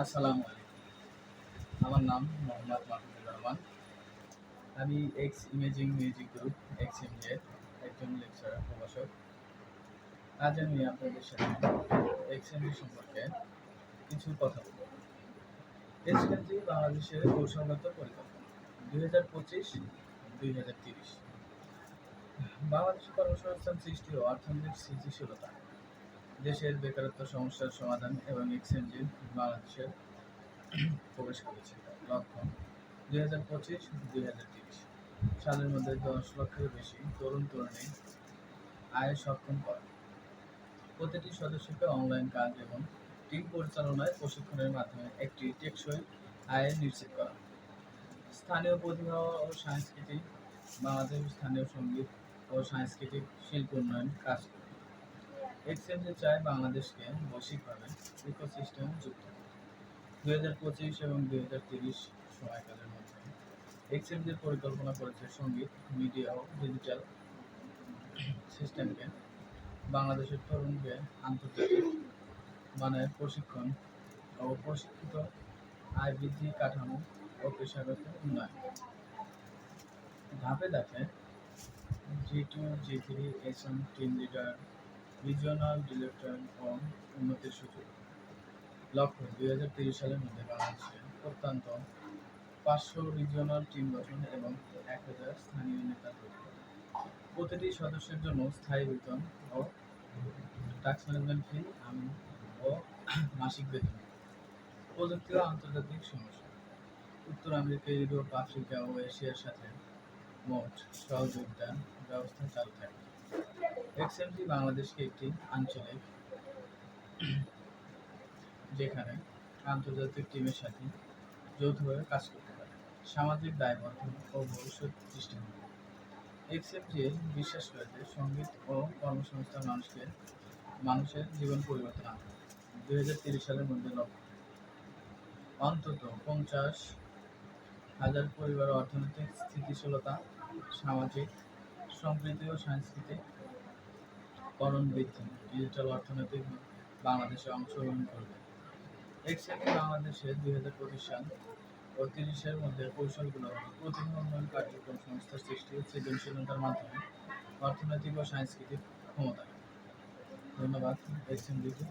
আসসালামু আলাইকুম। আমার নাম মোহাম্মদ মাহমুদুর রহমান। আমি X imaging music group X এমজের একজন লেকচারার প্রভাষক। আজ আমি আপনাদের সাথে এক্স এমজি সম্পর্কে কিছু কথা বলব। এক্স এমজি বাংলাদেশের কৌশলগত পরিকল্পনা, দুই হাজার পঁচিশ, দুই হাজার তিরিশ। বাংলাদেশের কর্মসংস্থান সৃষ্টি ও অর্থনৈতিক স্থিতিশীলতা দেশের বেকারত্ব সমস্যার সমাধান এবং এক্সচেঞ্জে বাংলাদেশের প্রবেশ করেছে। লক্ষ্য, দুই হাজার পঁচিশ, দুই হাজার তিরিশ। সালের মধ্যে দশ লক্ষের বেশি তরুণ তরুণী আয় সক্ষম করা প্রতিটি সদস্যকে অনলাইন কাজ এবং টিম পরিচালনায় প্রশিক্ষণের মাধ্যমে একটি টেকসই আয় নিশ্চিত করা। স্থানীয় প্রতিভা ও সাংস্কৃতিক, বাংলাদেশ স্থানীয় সংগীত ও সাংস্কৃতিক শিল্প উন্নয়ন কাজ করে। এক্সচেঞ্জে চায় বাংলাদেশকে বৈশ্বিকভাবে ইকোসিস্টেম যুক্ত দুই হাজার পঁচিশ এবং দুই হাজার তিরিশ সময়কালের মধ্যে এক্সচেঞ্জের পরিকল্পনা করেছে সংগীত মিডিয়া ও ডিজিটাল সিস্টেমকে বাংলাদেশের তরুণকে আন্তর্জাতিক মানের প্রশিক্ষণ ও প্রশিক্ষিত আয় বৃদ্ধি কাঠামো ও পেশাগত উন্নয়ন। ধাপে ধাপে G to G three SM team leader regional director ও উন্নতির সুযোগ লক্ষ্য, দুই হাজার তিরিশ সালের মধ্যে বাংলাদেশে অত্যন্ত পাঁচশো রিজিওনাল টিম গঠন এবং এক হাজার স্থানীয় নেতা প্রতিটি সদস্যের জন্য স্থায়ী বেতন ও ট্যাক্স ম্যানেজমেন্ট ফি ও মাসিক বেতন। প্রযুক্তি ও আন্তর্জাতিক সমস্যা। উত্তর আমেরিকা, ইউরোপ, আফ্রিকা ও এশিয়ার সাথে মোট সহযোগিতা ব্যবস্থা চালু থাকে এক্সএমজি বাংলাদেশকে একটি আঞ্চলিক যেখানে আন্তর্জাতিক টিমের সাথে যৌথভাবে কাজ করতে পারে। সামাজিক দায়বদ্ধ ও ভবিষ্যৎ হবে এক্সএমজি বিশ্বাস যে সংগীত ও কর্মসংস্থান মানুষকে মানুষের জীবন পরিবর্তন আনবে দুই হাজার তিরিশ সালের মধ্যে লক্ষ্য অন্তত পঞ্চাশ হাজার পরিবার অর্থনৈতিক স্থিতিশীলতা, সামাজিক সম্প্রীতি ও সাংস্কৃতিক করণ বৃদ্ধি ডিজিটাল অর্থনৈতিক বাংলাদেশে অংশগ্রহণ করবে। এক্সেমি বাংলাদেশে দুই হাজার পঁচিশ সাল ও তিরিশের মধ্যে কৌশলগুলো হল প্রতিভা উন্নয়ন কার্যক্রম সংস্থা সৃষ্টি সৃজনশীলতার মাধ্যমে অর্থনৈতিক ও সাংস্কৃতিক ক্ষমতা। ধন্যবাদ আলাইকুম